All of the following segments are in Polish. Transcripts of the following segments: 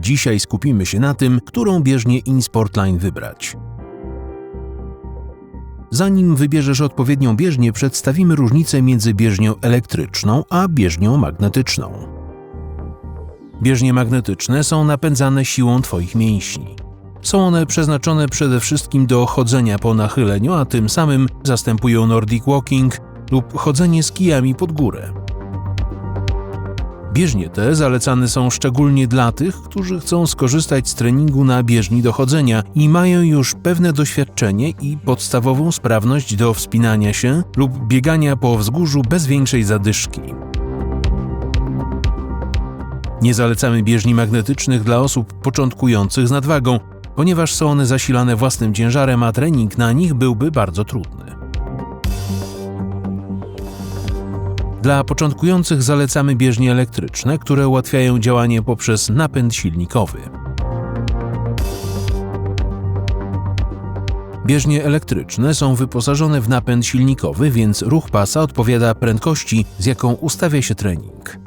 Dzisiaj skupimy się na tym, którą bieżnię InSportline wybrać. Zanim wybierzesz odpowiednią bieżnię, przedstawimy różnicę między bieżnią elektryczną a bieżnią magnetyczną. Bieżnie magnetyczne są napędzane siłą Twoich mięśni. Są one przeznaczone przede wszystkim do chodzenia po nachyleniu, a tym samym zastępują Nordic Walking lub chodzenie z kijami pod górę. Bieżnie te zalecane są szczególnie dla tych, którzy chcą skorzystać z treningu na bieżni do chodzenia i mają już pewne doświadczenie i podstawową sprawność do wspinania się lub biegania po wzgórzu bez większej zadyszki. Nie zalecamy bieżni magnetycznych dla osób początkujących z nadwagą, ponieważ są one zasilane własnym ciężarem, a trening na nich byłby bardzo trudny. Dla początkujących zalecamy bieżnie elektryczne, które ułatwiają działanie poprzez napęd silnikowy. Bieżnie elektryczne są wyposażone w napęd silnikowy, więc ruch pasa odpowiada prędkości, z jaką ustawia się trening.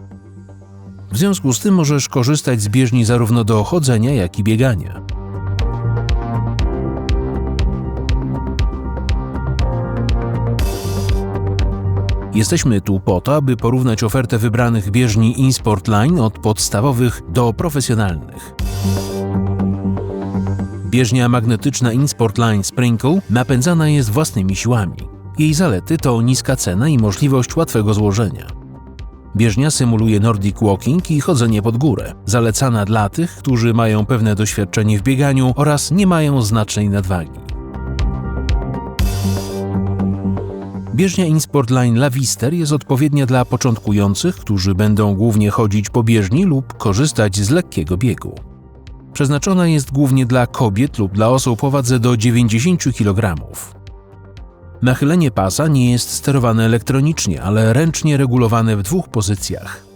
W związku z tym możesz korzystać z bieżni zarówno do chodzenia, jak i biegania. Jesteśmy tu po to, aby porównać ofertę wybranych bieżni InSport Line od podstawowych do profesjonalnych. Bieżnia magnetyczna InSport Line Sprinkle napędzana jest własnymi siłami. Jej zalety to niska cena i możliwość łatwego złożenia. Bieżnia symuluje Nordic Walking i chodzenie pod górę, zalecana dla tych, którzy mają pewne doświadczenie w bieganiu oraz nie mają znacznej nadwagi. Bieżnia InSportline Lavister jest odpowiednia dla początkujących, którzy będą głównie chodzić po bieżni lub korzystać z lekkiego biegu. Przeznaczona jest głównie dla kobiet lub dla osób o wadze do 90 kg. Nachylenie pasa nie jest sterowane elektronicznie, ale ręcznie regulowane w dwóch pozycjach.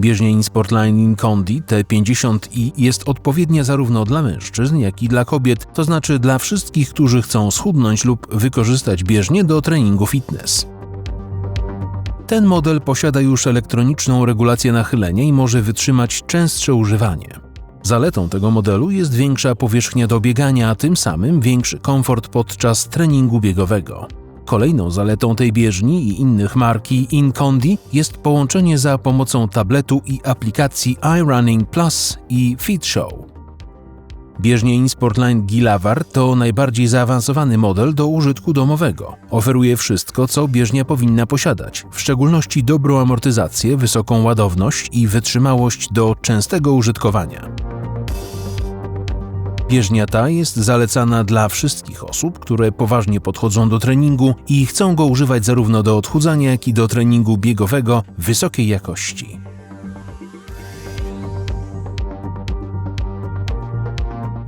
Bieżnia InSportline Incondi T50i jest odpowiednia zarówno dla mężczyzn, jak i dla kobiet, to znaczy dla wszystkich, którzy chcą schudnąć lub wykorzystać bieżnię do treningu fitness. Ten model posiada już elektroniczną regulację nachylenia i może wytrzymać częstsze używanie. Zaletą tego modelu jest większa powierzchnia do biegania, a tym samym większy komfort podczas treningu biegowego. Kolejną zaletą tej bieżni i innych marki Incondi jest połączenie za pomocą tabletu i aplikacji iRunning Plus i FitShow. Bieżnie InSportline Gilavar to najbardziej zaawansowany model do użytku domowego. Oferuje wszystko, co bieżnia powinna posiadać, w szczególności dobrą amortyzację, wysoką ładowność i wytrzymałość do częstego użytkowania. Bieżnia ta jest zalecana dla wszystkich osób, które poważnie podchodzą do treningu i chcą go używać zarówno do odchudzania, jak i do treningu biegowego wysokiej jakości.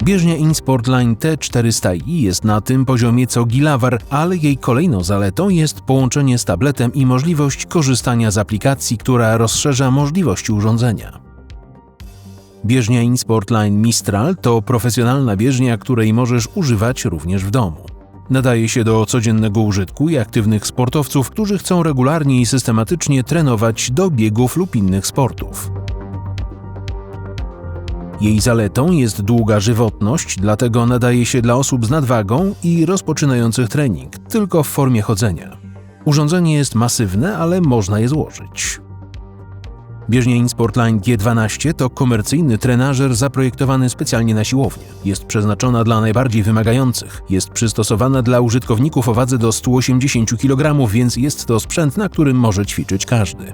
Bieżnia InSportline T400i jest na tym poziomie co Gilavar, ale jej kolejną zaletą jest połączenie z tabletem i możliwość korzystania z aplikacji, która rozszerza możliwości urządzenia. Bieżnia InSportline Mistral to profesjonalna bieżnia, której możesz używać również w domu. Nadaje się do codziennego użytku i aktywnych sportowców, którzy chcą regularnie i systematycznie trenować do biegów lub innych sportów. Jej zaletą jest długa żywotność, dlatego nadaje się dla osób z nadwagą i rozpoczynających trening, tylko w formie chodzenia. Urządzenie jest masywne, ale można je złożyć. Bieżnia InSportline G12 to komercyjny trenażer zaprojektowany specjalnie na siłownię. Jest przeznaczona dla najbardziej wymagających. Jest przystosowana dla użytkowników o wadze do 180 kg, więc jest to sprzęt, na którym może ćwiczyć każdy.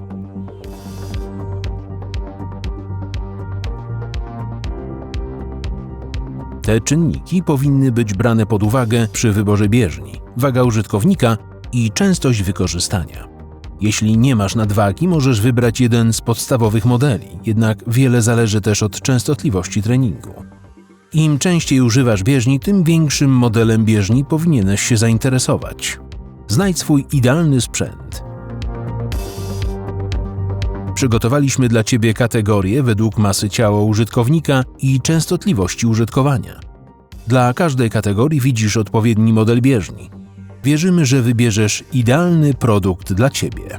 Te czynniki powinny być brane pod uwagę przy wyborze bieżni: waga użytkownika i częstość wykorzystania. Jeśli nie masz nadwagi, możesz wybrać jeden z podstawowych modeli, jednak wiele zależy też od częstotliwości treningu. Im częściej używasz bieżni, tym większym modelem bieżni powinieneś się zainteresować. Znajdź swój idealny sprzęt. Przygotowaliśmy dla Ciebie kategorie według masy ciała użytkownika i częstotliwości użytkowania. Dla każdej kategorii widzisz odpowiedni model bieżni. Wierzymy, że wybierzesz idealny produkt dla Ciebie.